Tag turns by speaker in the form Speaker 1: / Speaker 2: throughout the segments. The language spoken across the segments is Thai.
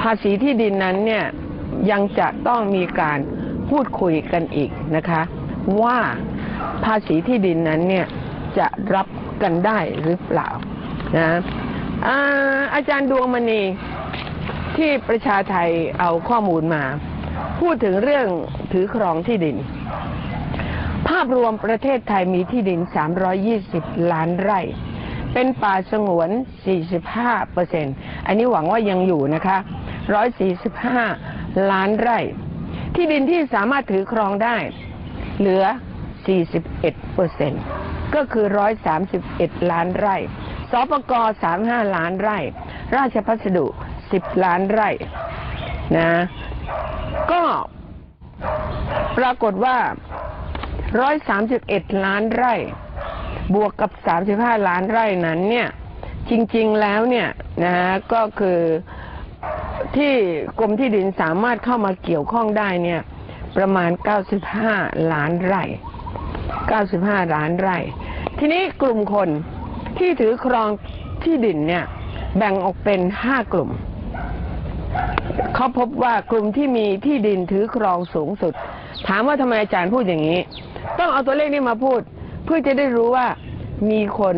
Speaker 1: ภาษีที่ดินนั้นเนี่ยยังจะต้องมีการพูดคุยกันอีกนะคะ ว่าภาษีที่ดินนั้นเนี่ยจะรับกันได้หรือเปล่านะอาอาจารย์ดวงมณีที่ประชาไทยเอาข้อมูลมา พูดถึงเรื่องถือครองที่ดิน ภาพรวมประเทศไทยมีที่ดิน 320 ล้านไร่ เป็นป่าสงวน 45เปอร์เซ็นอันนี้หวังว่ายังอยู่นะคะ 145 ล้านไร่ ที่ดินที่สามารถถือครองได้ เหลือ 41เปอร์เซ็นก็คือ 131 ล้านไร่ สปก35 ล้านไร่ ราชพัสดุ 10 ล้านไร่นะ ก็ปรากฏว่า 131 ล้านไร่ บวกกับ 35 ล้านไร่นั้นเนี่ย จริง ๆ แล้วเนี่ยนะฮะก็คือ ที่กรมที่ดินสามารถเข้ามาเกี่ยวข้องได้เนี่ยประมาณ 95 ล้านไร่ 95 ล้านไร่ ทีนี้กลุ่มคนที่ถือครองที่ดินเนี่ยแบ่งออกเป็น 5 กลุ่ม เขาพบว่ากลุ่มที่มีที่ดินถือครองสูงสุด ถามว่าทำไมอาจารย์พูดอย่างนี้ ต้องเอาตัวเลขนี้มาพูด เพื่อจะได้รู้ว่ามีคน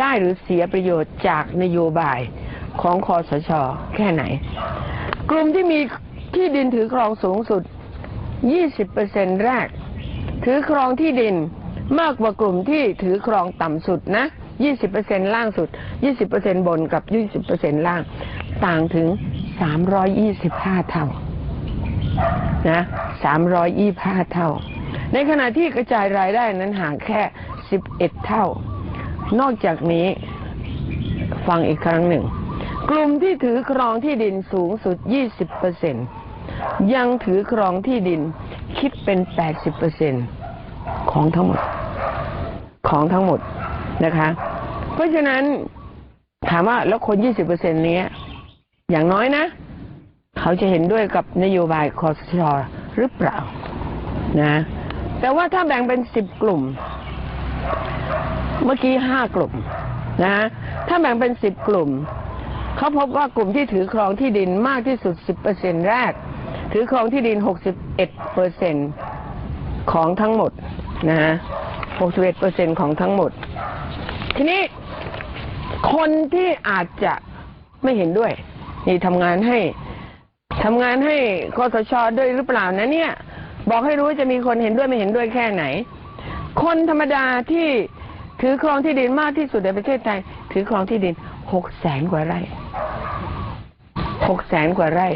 Speaker 1: ได้หรือเสียประโยชน์จากนโยบาย ของคอสช แค่ไหน กลุ่มที่มีที่ดินถือครองสูงสุด 20%แรก ถือครองที่ดินมากกว่ากลุ่มที่ถือครองต่ำสุดนะ 20%ล่างสุด 20%บนกับ 20%ล่าง ต่างถึง 325 เท่า นะ 325 เท่า ในขณะที่กระจายรายได้นั้นห่างแค่ 11 เท่า นอกจากนี้ฟังอีกครั้งหนึ่ง กลุ่มที่ถือครองที่ดินสูงสุด 20%ยังถือครองที่ดินคิดเป็น 80%ของทั้งหมด ของทั้งหมดนะคะ เพราะฉะนั้นถามว่าแล้วคน 20%นี้อย่างน้อยนะ เขาจะเห็นด้วยกับนโยบายคอสชหรือเปล่านะแต่ว่าถ้าแบ่งเป็นสิบกลุ่ม เมื่อกี้ห้ากลุ่มนะถ้าแบ่งเป็นสิบกลุ่ม เขาพบว่ากลุ่มที่ถือครองที่ดินมากที่สุดสิบเปอร์เซ็นแรก ถือครองที่ดินหกสิบเอ็ดเปอร์เซ็นของทั้งหมดนะฮะหกสิบเอ็ดเปอร์เซ็นของทั้งหมด ทีนี้คนที่อาจจะไม่เห็นด้วย นี่ทำงานให้ทำงานให้คอสชด้วยหรือเปล่านะเนี่ย บอกให้รู้ว่าจะมีคนเห็นด้วยไม่เห็นด้วยแค่ไหน คนธรรมดาที่ถือครองที่ดินมากที่สุดในประเทศไทย ถือครองที่ดินหกแสนกว่าไร่ หกแสนกว่าไร่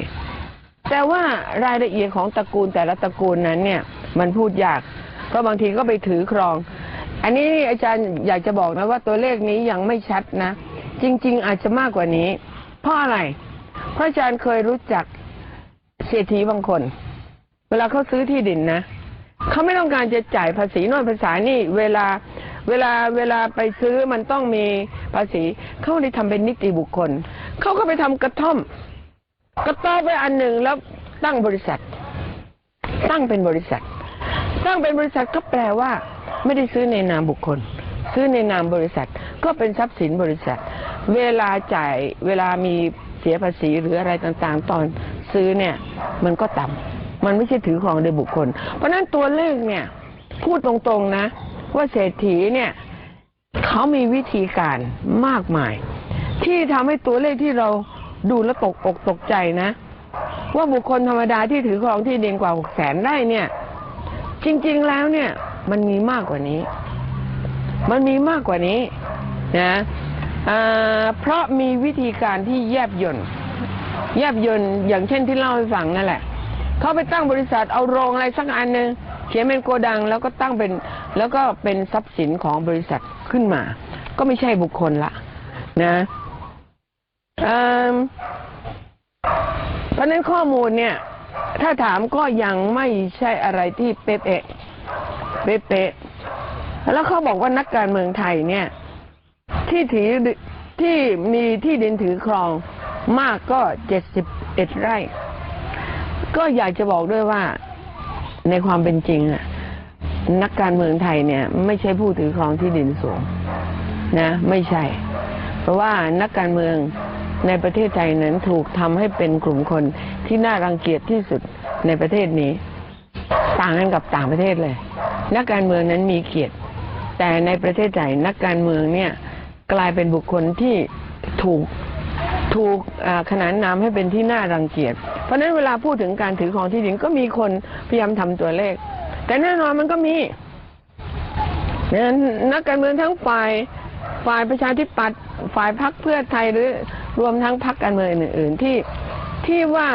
Speaker 1: แต่ว่ารายละเอียดของตระกูลแต่ละตระกูลนั้นเนี่ยมันพูดยาก เพราะบางทีก็ไปถือครอง อันนี้อาจารย์อยากจะบอกนะว่าตัวเลขนี้ยังไม่ชัดนะ จริง ๆ อาจจะมากกว่านี้ เพราะอะไร เพราะอาจารย์เคยรู้จักเศรษฐีบางคน เวลาเขาซื้อที่ดินนะเขาไม่ต้องการจะจ่ายภาษีโน่นภาษานี่เวลาเวลาเวลาไปซื้อมันต้องมีภาษี เขาได้ทำเป็นนิติบุคคล เขาก็ไปทำกระท่อม กระต้อไปอันหนึ่งแล้วตั้งบริษัท ตั้งเป็นบริษัท ตั้งเป็นบริษัทก็แปลว่า ไม่ได้ซื้อในนามบุคคล ซื้อในนามบริษัท ก็เป็นทรัพย์สินบริษัท เวลาจ่ายเวลามีเสียภาษีหรืออะไรต่างๆ ตอนซื้อเนี่ย มันก็ต่ำมันไม่ใช่ถือของโดยบุคคล เพราะฉะนั้นตัวเลขเนี่ยพูดตรงๆนะ ว่าเศรษฐีเนี่ยเขามีวิธีการมากมาย ที่ทำให้ตัวเลขที่เรา ดูแล้วตกอกตกใจนะ ว่าบุคคลธรรมดาที่ถือครองที่ดินกว่าหกแสนไร่เนี่ย จริง ๆแล้วเนี่ย มันมีมากกว่านี้ มันมีมากกว่านี้นะเพราะมีวิธีการที่แยบยนต์แยบยนต์อย่างเช่นที่เล่าให้ฟังนั่นแหละเขาไปตั้งบริษัทเอาโรงอะไรสักอันหนึ่งเขียนเป็นโกดังแล้วก็ตั้งเป็นแล้วก็เป็นทรัพย์สินของบริษัทขึ้นมา ก็ไม่ใช่บุคคลละนะ เพราะฉะนั้นข้อมูลเนี่ยถ้าถามก็ยังไม่ใช่อะไรที่เป๊ะๆเป๊ะๆแล้วเขาบอกว่านักการเมืองไทยเนี่ย ที่ถือที่มีที่ดินถือครองมากก็เจ็ดสิบเอ็ดไร่ ก็อยากจะบอกด้วยว่าในความเป็นจริงอะนักการเมืองไทยเนี่ย ไม่ใช่ผู้ถือครองที่ดินสูงนะ ไม่ใช่ เพราะว่านักการเมือง ในประเทศไทยนั้นถูกทำให้เป็นกลุ่มคนที่น่ารังเกียจที่สุดในประเทศนี้ ต่างกันกับต่างประเทศเลย นักการเมืองนั้นมีเกียรติ แต่ในประเทศไทยนักการเมืองเนี่ยกลายเป็นบุคคลที่ถูกถูกขนานนามให้เป็นที่น่ารังเกียจ เพราะฉะนั้นเวลาพูดถึงการถือครองที่ดินก็มีคนพยายามทำตัวเลข แต่แน่นอนมันก็มีนั้นนักการเมืองทั้งฝ่ายฝ่ายประชาธิปัตย์ฝ่ายพรรคเพื่อไทยหรือ รวมทั้งพรรคการเมืองอื่น ๆ ที่ที่ว่า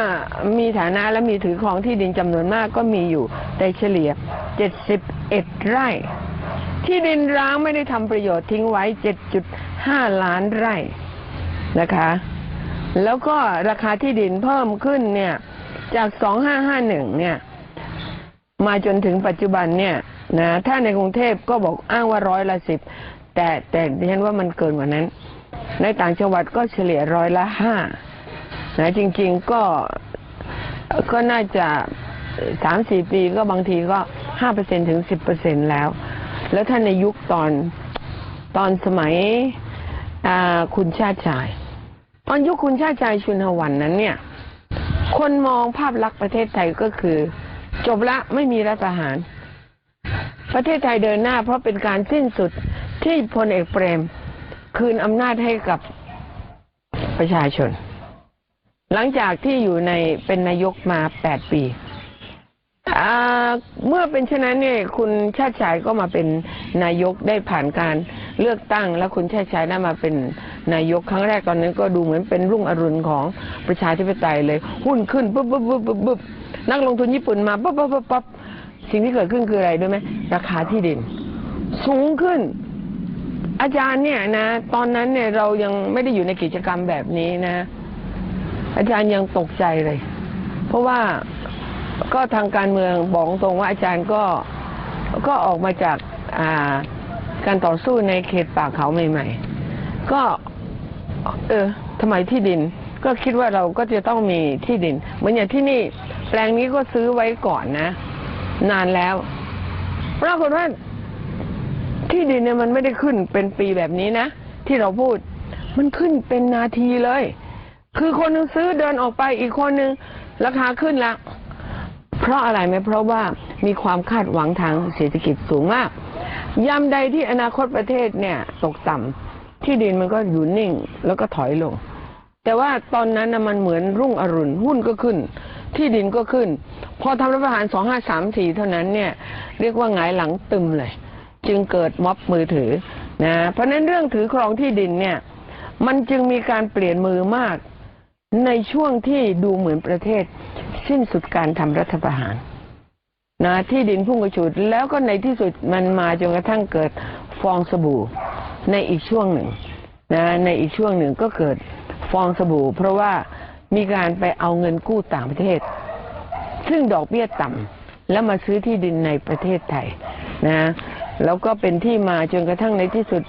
Speaker 1: มีฐานะและมีถือครองที่ดินจำนวนมากก็มีอยู่แต่เฉลี่ย 71 ไร่ ที่ดินร้างไม่ได้ทำประโยชน์ทิ้งไว้ 7.5 ล้านไร่นะคะ แล้วก็ราคาที่ดินเพิ่มขึ้นเนี่ยจาก 2551 เนี่ย มาจนถึงปัจจุบันเนี่ยนะถ้าในกรุงเทพก็บอกอ้างว่าร้อยละสิบแต่แต่ดิฉันว่ามันเกินกว่านั้น ในต่างจังหวัดก็เฉลี่ยร้อยละห้านะจริง ๆก็ก็น่าจะสามสี่ปีก็บางทีก็ห้าเปอร์เซ็นถึงสิบเปอร์เซ็นแล้ว แล้วถ้านในยุคตอนตอนสมัยคุณชาติชาย ตอนยุคคุณชาติชายชุนหวันนั้นเนี่ย คนมองภาพลักษณ์ประเทศไทยก็คือ จบละไม่มีรัฐประหาร ประเทศไทยเดินหน้าเพราะเป็นการสิ้นสุดที่พลเอกเปรม คืนอำนาจให้กับประชาชน หลังจากที่อยู่ในเป็นนายกมาแปดปี เมื่อเป็นเช่นนั้นเนี่ยคุณชาติชายก็มาเป็นนายกได้ผ่านการเลือกตั้ง แล้วคุณชาติชายได้มาเป็นนายกครั้งแรกตอนนั้นก็ดูเหมือนเป็นรุ่งอรุณของประชาธิปไตยเลย หุ้นขึ้นปุ๊บปุ๊บปุ๊บปุ๊บปุ๊บนักลงทุนญี่ปุ่นมาปุ๊บปุ๊บปุ๊บปุ๊บสิ่งที่เกิดขึ้นคืออะไรด้วยไหมราคาที่ดิน สูงขึ้น อาจารย์เนี่ยนะ ตอนนั้นเนี่ยเรายังไม่ได้อยู่ในกิจกรรมแบบนี้นะ อาจารย์ยังตกใจเลย เพราะว่าก็ทางการเมืองบอกตรงว่าอาจารย์ก็ก็ออกมาจากอ่าการต่อสู้ในเขตป่าเขาใหม่ ๆ ก็เออทำไมที่ดิน ก็คิดว่าเราก็จะต้องมีที่ดิน เหมือนอย่างที่นี่ แปลงนี้ก็ซื้อไว้ก่อนนะ นานแล้วปรากฏว่า ที่ดินเนี่ยมันไม่ได้ขึ้นเป็นปีแบบนี้นะ ที่เราพูดมันขึ้นเป็นนาทีเลย คือคนหนึงซื้อเดินออกไปอีกคนหนึ่งราคาขึ้นละเพราะอะไรไหมเพราะว่ามีความคาดหวังทางเศรษฐกิจสูงมากยามใดที่อนาคตประเทศเนี่ยตกต่ำที่ดินมันก็อยู่นิ่งแล้วก็ถอยลง แต่ว่าตอนนั้นนะมันเหมือนรุ่งอรุณหุ้นก็ขึ้น ที่ดินก็ขึ้น พอทำรัฐประหารสองห้าสามสี่เท่านั้นเนี่ย เรียกว่าหงายหลังตึมเลย จึงเกิดม็อบมือถือนะเพราะนั้นเรื่องถือครองที่ดินเนี่ย มันจึงมีการเปลี่ยนมือมาก ในช่วงที่ดูเหมือนประเทศ สิ้นสุดการทำรัฐประหารนะที่ดินพุ่งกระฉูดแล้วก็ในที่สุดมันมาจนกระทั่งเกิดฟองสบู่ในอีกช่วงหนึ่งนะในอีกช่วงหนึ่งก็เกิดฟองสบู่ เพราะว่ามีการไปเอาเงินกู้ต่างประเทศ ซึ่งดอกเบี้ยต่ำแล้วมาซื้อที่ดินในประเทศไทยนะ แล้วก็เป็นที่มาจนกระทั่งในที่สุด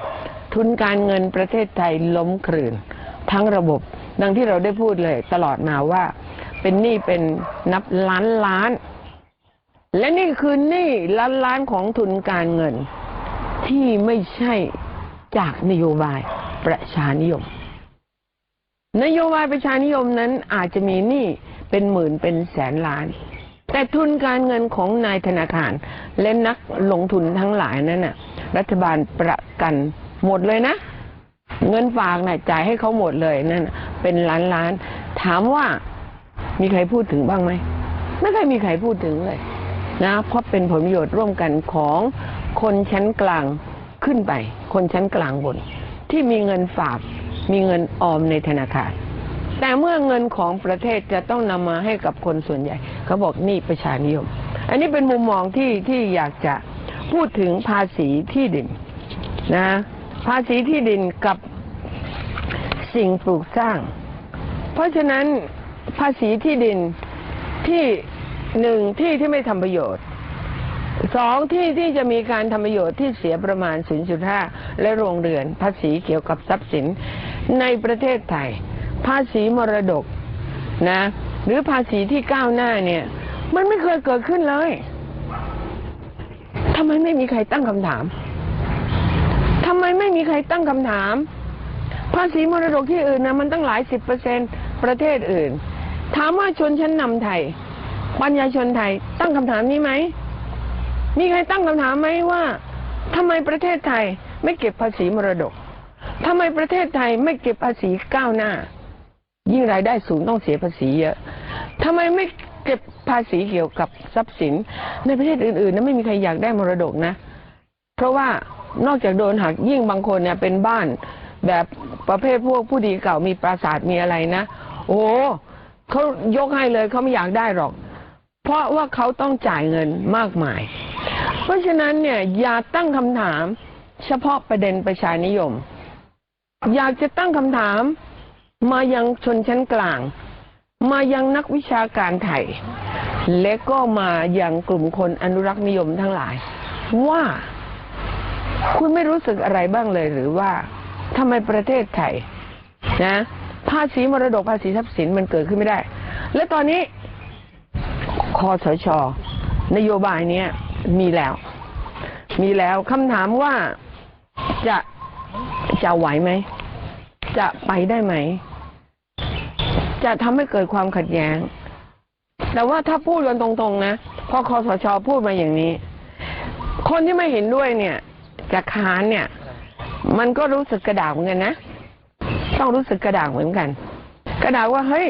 Speaker 1: ทุนการเงินประเทศไทยล้มคลืนทั้งระบบ ดังที่เราได้พูดเลยตลอดมาว่า เป็นหนี้เป็นนับล้านล้าน และนี่คือหนี้ล้านล้านของทุนการเงิน ที่ไม่ใช่จากนโยบายประชานิยม นโยบายประชานิยมนั้นอาจจะมีหนี้เป็นหมื่นเป็นแสนล้าน แต่ทุนการเงินของนายธนาคาร และนักลงทุนทั้งหลายนั้นน่ะ รัฐบาลประกันหมดเลยนะ เงินฝากน่ะจ่ายให้เขาหมดเลยนั่นเป็นล้านล้าน ถามว่ามีใครพูดถึงบ้างไหมไม่เคยมีใครพูดถึงเลยนะเพราะเป็นผลประโยชน์ร่วมกันของคนชั้นกลางขึ้นไป คนชั้นกลางบน ที่มีเงินฝากมีเงินออมในธนาคาร แต่เมื่อเงินของประเทศจะต้องนำมาให้กับคนส่วนใหญ่ เขาบอกนี่ประชานิยม อันนี้เป็นมุมมองที่ที่อยากจะพูดถึงภาษีที่ดินนะภาษีที่ดินกับสิ่งปลูกสร้าง เพราะฉะนั้นภาษีที่ดินที่หนึ่งที่ที่ไม่ทำประโยชน์สองที่ที่จะมีการทำประโยชน์ที่เสียประมาณ 0.5 และโรงเรือน ภาษีเกี่ยวกับทรัพย์สินในประเทศไทย ภาษีมรดกนะ หรือภาษีที่ก้าวหน้าเนี่ย มันไม่เคยเกิดขึ้นเลยทำไมไม่มีใครตั้งคำถามทำไมไม่มีใครตั้งคำถาม ภาษีมรดกที่อื่นนะมันตั้งหลายสิบเปอร์เซ็นประเทศอื่น ถามว่าชนชั้นนำไทย ปัญญาชนไทย ตั้งคำถามนี้ไหม มีใครตั้งคำถามไหมว่าทำไมประเทศไทยไม่เก็บภาษีมรดกทำไมประเทศไทยไม่เก็บภาษีก้าวหน้า ยิ่งรายได้สูงต้องเสียภาษีเยอะทำไมไม่เก็บภาษีเกี่ยวกับทรัพย์สิน ในประเทศอื่นๆนะไม่มีใครอยากได้มรดกนะ เพราะว่านอกจากโดนหักยิ่งบางคนเนี่ยเป็นบ้านแบบประเภทพวกผู้ดีเก่ามีปราสาทมีอะไรนะ โอ้เขายกให้เลยเขาไม่อยากได้หรอก เพราะว่าเขาต้องจ่ายเงินมากมาย เพราะฉะนั้นเนี่ยอย่าตั้งคำถามเฉพาะประเด็นประชานิยม อยากจะตั้งคำถาม มายังชนชั้นกลาง มายังนักวิชาการไทย และก็มายังกลุ่มคนอนุรักษ์นิยมทั้งหลาย ว่าคุณไม่รู้สึกอะไรบ้างเลยหรือว่าทำไมประเทศไทยนะภาษีมรดกภาษีทรัพย์สินมันเกิดขึ้นไม่ได้ และตอนนี้คอสชนโยบายนี้มีแล้ว มีแล้วคำถามว่าจะจะไหวไหม จะไปได้ไหม จะทำให้เกิดความขัดแย้ง แต่ว่าถ้าพูดกันตรงๆนะพอคอสชพูดมาอย่างนี้ คนที่ไม่เห็นด้วยเนี่ยจะค้านเนี่ย มันก็รู้สึกกระดากเหมือนกันนะ ต้องรู้สึกกระดากเหมือนกัน กระดากว่าเฮ้ย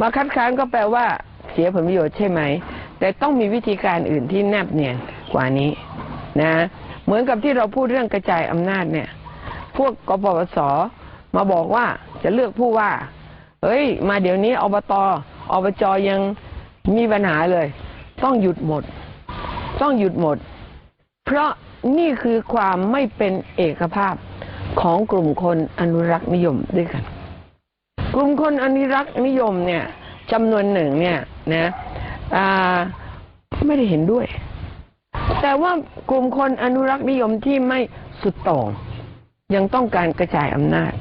Speaker 1: มาคัดค้านก็แปลว่า เสียผลประโยชน์ใช่ไหม แต่ต้องมีวิธีการอื่นที่แนบเนียนกว่านี้นะ เหมือนกับที่เราพูดเรื่องกระจายอำนาจเนี่ย พวกกปปสมาบอกว่าจะเลือกผู้ว่า เฮ้ย มาเดี๋ยวนี้อบตอบจยังมีปัญหาเลย ต้องหยุดหมด ต้องหยุดหมด เพราะนี่คือความไม่เป็นเอกภาพของกลุ่มคนอนุรักษ์นิยมด้วยกัน กลุ่มคนอนุรักษ์นิยมเนี่ยจำนวนหนึ่งเนี่ยนะไม่ได้เห็นด้วย แต่ว่ากลุ่มคนอนุรักษ์นิยมที่ไม่สุดโต่งยังต้องการกระจายอำนาจ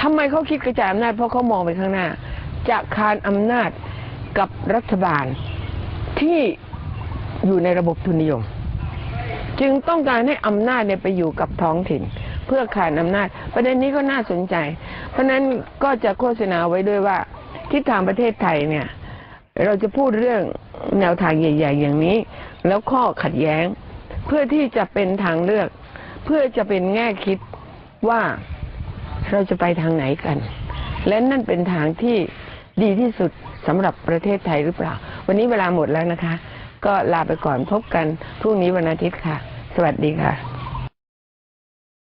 Speaker 1: ทำไมเขาคิดกระจายอำนาจเพราะเขามองไปข้างหน้า จะคานอำนาจกับรัฐบาลที่อยู่ในระบบทุนนิยม จึงต้องการให้อำนาจเนี่ยไปอยู่กับท้องถิ่น เพื่อขานอำนาจ ประเด็นนี้ก็น่าสนใจ เพราะนั้นก็จะโฆษณาไว้ด้วยว่าทิศทางประเทศไทยเนี่ย เราจะพูดเรื่องแนวทางใหญ่ ๆ อย่างนี้ แล้วข้อขัดแย้ง เพื่อที่จะเป็นทางเลือก เพื่อจะเป็นแง่คิดว่า เราจะไปทางไหนกัน และนั่นเป็นทางที่ดีที่สุดสำหรับประเทศไทยหรือเปล่า วันนี้เวลาหมดแล้วนะคะ ก็ลาไปก่อนพบกันพรุ่งนี้วันอาทิตย์ค่ะ สวัสดีค่ะ